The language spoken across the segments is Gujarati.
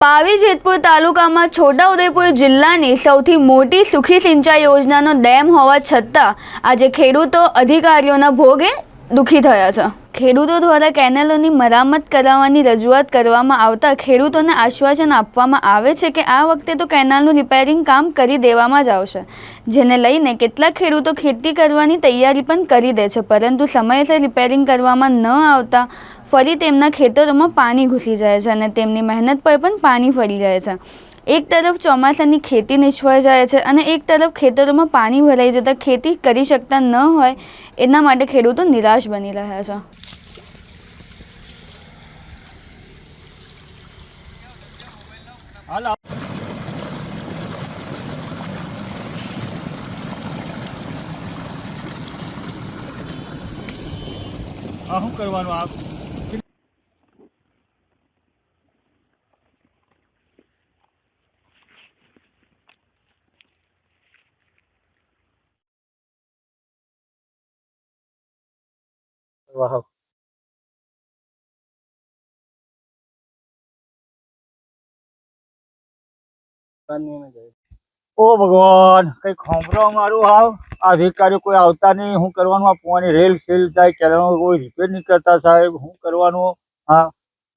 પાવી જેતપુર તાલુકામાં છોટાઉદેપુર જિલ્લાની સૌથી મોટી સુખી સિંચાઈ યોજનાનો ડેમ હોવા છતાં આજે ખેડૂતો અધિકારીઓના ભોગે દુઃખી થયા છે. ખેડૂતો દ્વારા કેનાલોની મરામત કરાવવાની રજૂઆત કરવામાં આવતા ખેડૂતોને આશ્વાસન આપવામાં આવે છે કે આ વખતે તો કેનાલનું રિપેરિંગ કામ કરી દેવામાં જ આવશે. જેને લઈને કેટલાક ખેડૂતો ખેતી કરવાની તૈયારી પણ કરી દે છે, પરંતુ સમયસર રિપેરિંગ કરવામાં ન આવતા ફરી તેમના ખેતરોમાં પાણી ઘૂસી જાય છે અને તેમની મહેનત પર પણ પાણી ફરી જાય છે. એક તરફ ચોમાસાની ખેતી નિષ્ફળ જાય છે અને એક તરફ ખેતરોમાં પાણી ભરાઈ જતાં ખેતી કરી શકતા ન હોય, એના માટે ખેડૂતો નિરાશ બની રહ્યા છે. શું કરવાનું? આ વાહ ઓ ભગવાન કઈ ખોંભરો મારું હાવ આ અધિકારીઓ કોઈ આવતા નહીં શું કરવાનું આ પોવાની રેલ સેલ થાય કેનાલનો કોઈ રિપેર નહીં કરતા સાહેબ શું કરવાનું હા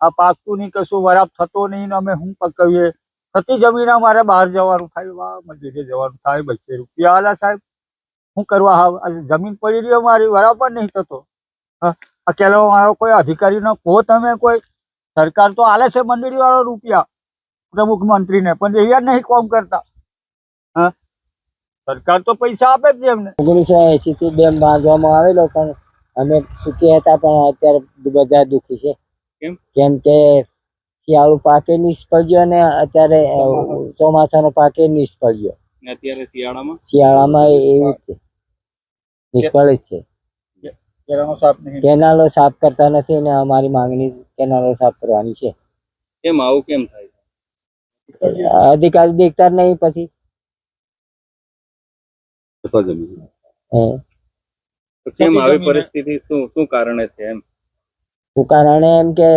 આ પાકતું નહીં કશું વરાપ થતો નહીં ને અમે શું પકવીએ થતી જમીન અમારે બહાર જવાનું થાય વાહ મજૂરી જવાનું થાય બસો રૂપિયા આલા સાહેબ શું કરવા હાવ આ જમીન પડી રહી અમારી બરાબર નહીં થતો આ મારો કોઈ અધિકારીનો કહો તમે કોઈ? સરકાર તો આલે છે મંડળી વાળો રૂપિયા પ્રમુખ મંત્રીને પણ એ નહીં કોમ કરતા. હા? સરકાર તો પૈસા આપે જ એમને. ઓગણીસો એસી થી ડેમ બાંધવામાં આવેલો પણ અમે સુખી હતા પણ અત્યારે બધા દુઃખી છે. કેમ? કે શિયાળુ પાકે નિષ્ફળ ગયો અને અત્યારે ચોમાસાનો પાકે નિષ્ફળ ગયો અત્યારે શિયાળામાં? શિયાળામાં એવું જ છે. નિષ્ફળ જ છે. કેરાનો સાફ નહીં? કેનાલો સાફ કરતા નથી અને અમારી માંગણી કેનાલો સાફ કરવાની છે. કેમ? આવું કેમ થાય? અધિકારી દેખતા નહીં પછી. કેમ આવી પરિસ્થિતિ? શું શું કારણે છે એમ? શું કારણે? એમ કે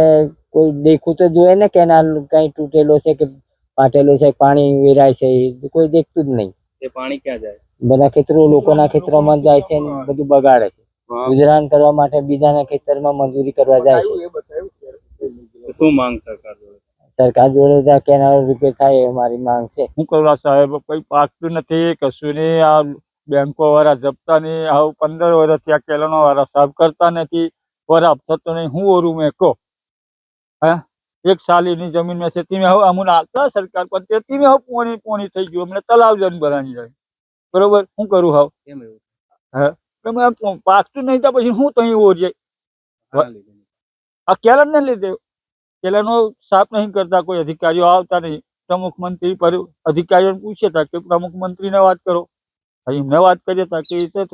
કોઈ દેખવું તો જોઈએ ને કેનાલ કઈ તૂટેલો છે કે ફાટેલો છે પાણી વેરાય છે કોઈ દેખતું જ નહીં. એ પાણી ક્યાં જાય? બધા ખેતરો લોકોના ખેતરોમાં જાય છે બધું બગાડે છે. ગુજરાન કરવા માટે બીજાના ખેતરમાં મજૂરી કરવા જાય છે. શું માંગ સરકાર જોડે? સરકાર જોડે ત્યાં કેનાલ રિપેર થાય એ મારી માંગ છે. શું કરવા સાહેબ કોઈ પાકતું નથી કશું નહીં આ બેંકો વાળા જપતા નહીં આવું પંદર વર્ષ આ કેલનો વાળા સાફ કરતા નથી ખરાબ થતો નહીં હું ઓરું મેં કહો. હા? એક સાલીની જમીન મેં છે તેમાં હવે અમને આવતા સરકાર પણ તે તેમાં હવે પોણી પોણી થઈ ગયું અમને તલાવ જન ભરાની જાય. બરોબર? શું કરું હાવ? કેમ એવું તમે પાકતું નહીં તો પછી હું તહીં ઓર આ કેલન ને લીધે. કેલનો સાફ નહીં કરતા કોઈ અધિકારીઓ આવતા નહીં. પ્રમુખ મંત્રી પર અધિકારીઓને પૂછે તા કે પ્રમુખ મંત્રીને વાત કરો. એમને વાત કરીએ તા કે એ તો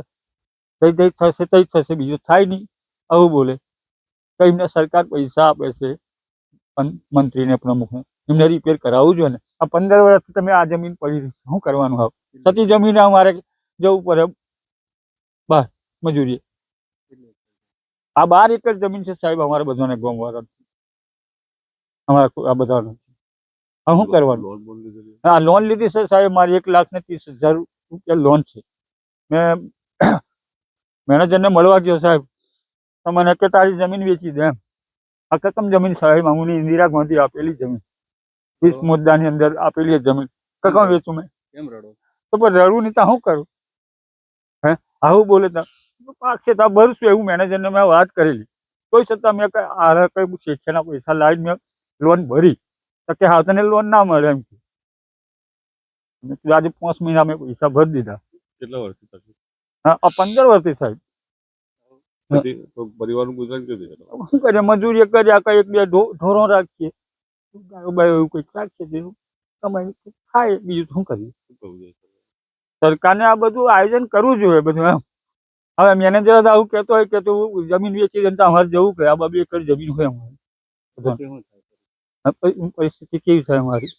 થઈ થઈ થશે તઈ થશે બીજું થાય નહીં. આવું બોલે. તો એમને સરકાર પૈસા આપે છે મંત્રીને પ્રમુખને. એમને રિપેર કરાવવું જોઈએ ને. આ પંદર વર્ષથી તમે આ જમીન પડી રહી શું કરવાનું હવે? સતી જમીન અમારે જવું પડે બહાર મજૂરી આ બાર એકર જમીન છે સાહેબ અમારે બધાને ગોમવાળા અમારા કો- આ બધા હવે શું કરવાનું? હા લોન લીધી છે સાહેબ મારી એક લાખ ને ત્રીસ હજાર રૂપિયા લોન છે. મેં મેનેજરને મળવા ગયો સાહેબ. તો મને કે તારી જમીન વેચી દે એમ. આ કતમ જમીન સાહેબ અમુની ઇન્દિરા ગાંધી આપેલી જમીન. વીસ મુદ્દાની અંદર આપેલી જ જમીન કકમ વેચું મેં? કેમ રડો? તો પણ રડવું નહીં તો શું કરું? હે આવું બોલે પાક છે તો ભરશું એવું મેનેજરને મેં વાત કરેલી. કોઈ છતાં મેં કઈ આ કઈ શિક્ષણના પૈસા લાવીને મેં લોન ભરી. તો કે હા તને લોન ના મળે એમ કે. આજે પાંચ મહિના મેં પૈસા ભરી દીધા. કેટલા વર્ષથી હા આ પંદર વર્ષથી સાહેબ. પરિવારનું ગુજરાન કેવી શું કરીએ? મજૂરી કર્યા કઈ એક બે ઢોરો રાખીએ. ગાયો બાયો એવું કંઈક રાખીએ તો એવું કમાઈ ખાય બીજું શું કરીએ? શું કરવું જોઈએ? સરકારને આ બધું આયોજન કરવું જોઈએ બધું એમ. હવે મેનેજર જ આવું કહેતો હોય કે તું જમીન વેચી દે ને અમારે જવું કે આ બાબુ એકર જમીન હોય અમારે. પરિસ્થિતિ કેવી થાય અમારી?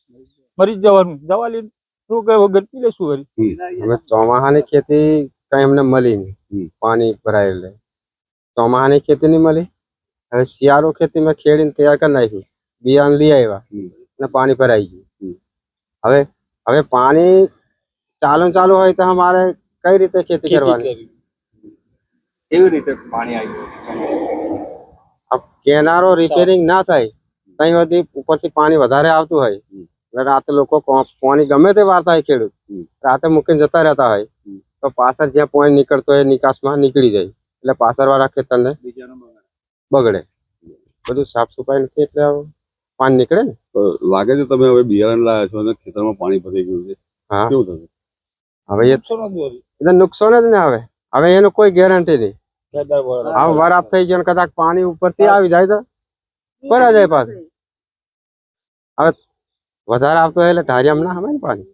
મરી જવાનું. દવા લઈને શું કહે ગતિ લેશું વળી હવે ચોમાસાની ખેતી કઈ અમને મળી નહીં. પાણી ભરાય એટલે ચોમાસાની ખેતી નહીં મળી? હવે શિયાળો ખેતીમાં ખેડીને તૈયાર કરી નાખ્યું. બિયારણ લઈ આવ્યા. અને પાણી ભરાઈ ગયું. હવે હવે પાણી ચાલુ ચાલુ હોય તો અમારે કઈ રીતે ખેતી કરવાની? કેવી રીતે પાણી આવી કેનારો રિપેરિંગ ના થાય ત્યાં સુધી ઉપરથી પાણી વધારે આવતું હોય. એટલે રાતે લોકો પાણી ગમે તે વારતા હોય ખેડૂત રાતે મૂકીને જતા રહેતા હોય તો પાછળ જ્યાં પાણી નીકળતો હોય નિકાસમાં નીકળી જાય. એટલે પાછળ વાળા ખેતરને બગડે. બધું સાફ સફાઈ નથી એટલે પાણી નીકળે ને? તો લાગે છે તમે હવે બિયારણ લાયા છો અને ખેતરમાં પાણી ભરાઈ ગયું છે. હા. કેવું થશે? હવે એ નુકસાન જ ને હવે. હવે એનું કોઈ ગેરંટી નહીં. હવે વરાપ થઈ ગયો કદાચ પાણી ઉપરથી આવી જાય તો ભરા જાય પાછું. હવે વધારે આવતો એટલે ઢારિયામાં ના આવે ને પાણી.